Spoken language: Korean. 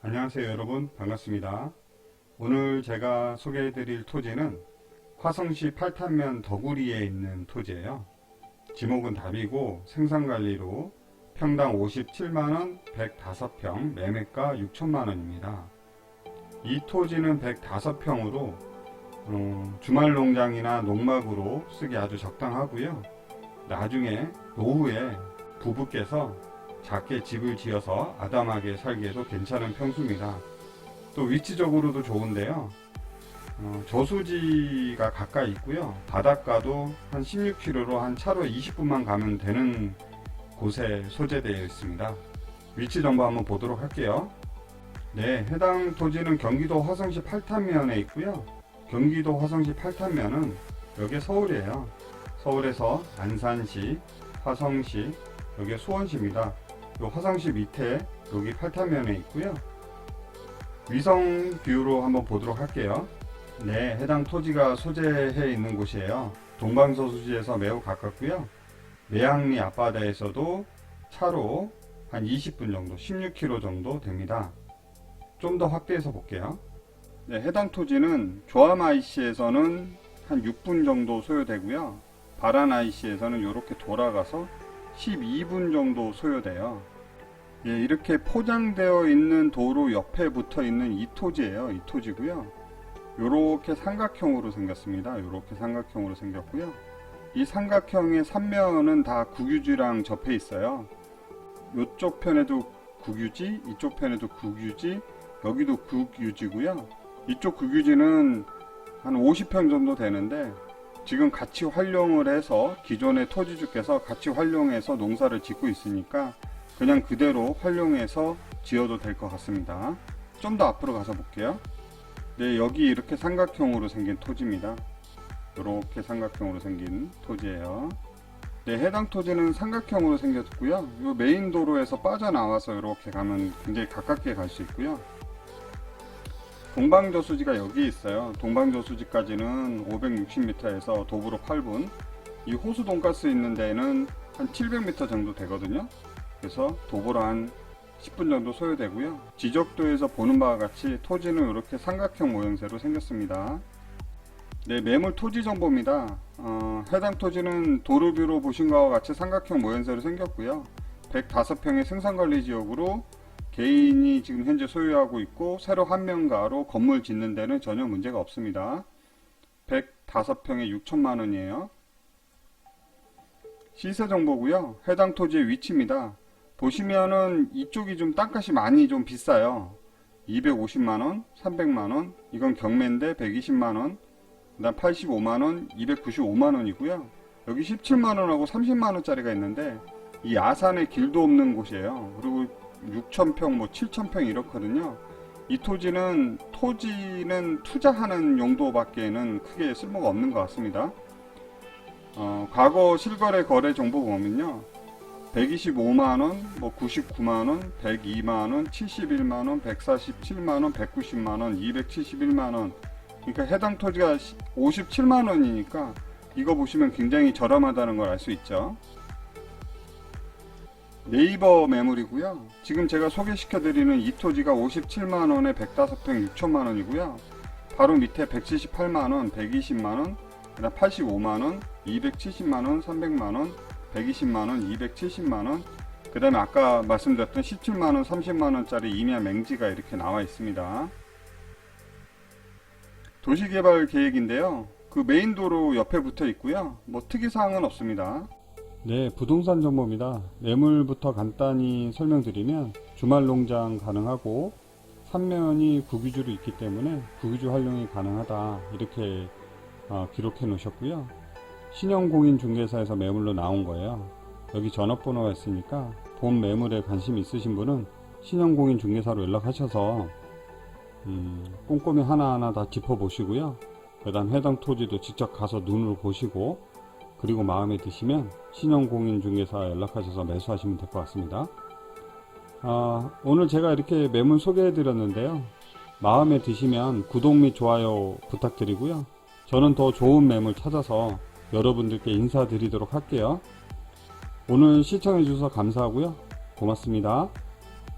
안녕하세요 여러분. 반갑습니다. 오늘 제가 소개해 드릴 토지는 화성시 팔탄면 덕우리에 있는 토지예요. 지목은 답이고 생산관리로 평당 57만원 105평 매매가 6천만원입니다. 이 토지는 105평으로 어, 주말 농장이나 농막으로 쓰기 아주 적당하고요. 나중에 노후에 부부께서 작게 집을 지어서 아담하게 살기에도 괜찮은 평수입니다. 또 위치적으로도 좋은데요. 어, 저수지가 가까이 있고요. 바닷가도 한 16km로 한 차로 20분만 가면 되는 곳에 소재되어 있습니다. 위치 정보 한번 보도록 할게요. 네, 해당 토지는 경기도 화성시 팔탄면에 있고요. 경기도 화성시 팔탄면은 여기 서울이에요. 서울에서 안산시, 화성시, 여기 수원시입니다. 요 화성시 밑에 여기 팔탄면에 있고요. 위성 뷰로 한번 보도록 할게요. 네, 해당 토지가 소재해 있는 곳이에요. 동방서수지에서 매우 가깝고요. 매항리 앞바다에서도 차로 한 20분 정도, 16km 정도 됩니다. 좀 더 확대해서 볼게요. 네, 해당 토지는 조암 IC에서는 한 6분 정도 소요되고요. 바란 IC에서는 이렇게 돌아가서 12분 정도 소요돼요. 예, 이렇게 포장되어 있는 도로 옆에 붙어 있는 이 토지예요. 이 토지고요. 요렇게 삼각형으로 생겼습니다. 요렇게 삼각형으로 생겼고요. 이 삼각형의 삼면은 다 국유지랑 접해 있어요. 요쪽 편에도 국유지, 이쪽 편에도 국유지, 여기도 국유지고요. 이쪽 국유지는 한 50평 정도 되는데 지금 같이 활용을 해서 기존의 토지주께서 같이 활용해서 농사를 짓고 있으니까 그냥 그대로 활용해서 지어도 될 것 같습니다. 좀 더 앞으로 가서 볼게요. 네, 여기 이렇게 삼각형으로 생긴 토지입니다. 이렇게 삼각형으로 생긴 토지예요. 네, 해당 토지는 삼각형으로 생겼고요. 이 메인 도로에서 빠져나와서 이렇게 가면 굉장히 가깝게 갈 수 있고요. 동방저수지가 여기 있어요. 동방저수지까지는 560m에서 도보로 8분. 이 호수 돈가스 있는 데는 한 700m 정도 되거든요. 그래서 도보로 한 10분 정도 소요되고요. 지적도에서 보는 바와 같이 토지는 이렇게 삼각형 모형새로 생겼습니다. 네, 매물 토지 정보입니다. 어, 해당 토지는 도로뷰로 보신 것과 같이 삼각형 모형새로 생겼고요. 105평의 생산관리 지역으로 개인이 지금 현재 소유하고 있고 새로 한명가로 건물 짓는 데는 전혀 문제가 없습니다. 105평에 6천만 원이에요. 시세 정보고요. 해당 토지의 위치입니다. 보시면은 이쪽이 좀 땅값이 많이 좀 비싸요. 250만원, 300만원, 이건 경매인데 120만원, 그 다음 85만원, 295만원이고요. 여기 17만원하고 30만원짜리가 있는데 이 아산에 길도 없는 곳이에요. 그리고 6천평, 뭐 7천평 이렇거든요. 이 토지는 토지는 투자하는 용도밖에는 크게 쓸모가 없는 것 같습니다. 어, 과거 실거래 거래 정보 보면요. 125만원, 뭐 99만원, 102만원, 71만원, 147만원, 190만원, 271만원. 그러니까 해당 토지가 57만원이니까 이거 보시면 굉장히 저렴하다는 걸 알 수 있죠. 네이버 매물이고요. 지금 제가 소개시켜드리는 이 토지가 57만원에 105평 6천만원이고요. 바로 밑에 178만원, 120만원, 그다음 85만원, 270만원, 300만원, 120만원, 270만원, 그 다음에 아까 말씀드렸던 17만원, 30만원짜리 임야 맹지가 이렇게 나와 있습니다. 도시개발 계획인데요. 그 메인 도로 옆에 붙어 있고요. 뭐 특이사항은 없습니다. 네, 부동산 정보입니다. 매물부터 간단히 설명드리면 주말 농장 가능하고 삼면이 국유지로 있기 때문에 국유지 활용이 가능하다 이렇게 어, 기록해 놓으셨고요. 신용공인중개사에서 매물로 나온 거예요. 여기 전화번호가 있으니까 본 매물에 관심 있으신 분은 신용공인중개사로 연락하셔서 음, 꼼꼼히 하나하나 다 짚어보시고요. 그 다음 해당 토지도 직접 가서 눈으로 보시고 그리고 마음에 드시면 신용공인중개사 연락하셔서 매수하시면 될 것 같습니다. 아, 오늘 제가 이렇게 매물 소개해 드렸는데요. 마음에 드시면 구독 및 좋아요 부탁드리고요. 저는 더 좋은 매물 찾아서 여러분들께 인사드리도록 할게요. 오늘 시청해 주셔서 감사하고요. 고맙습니다.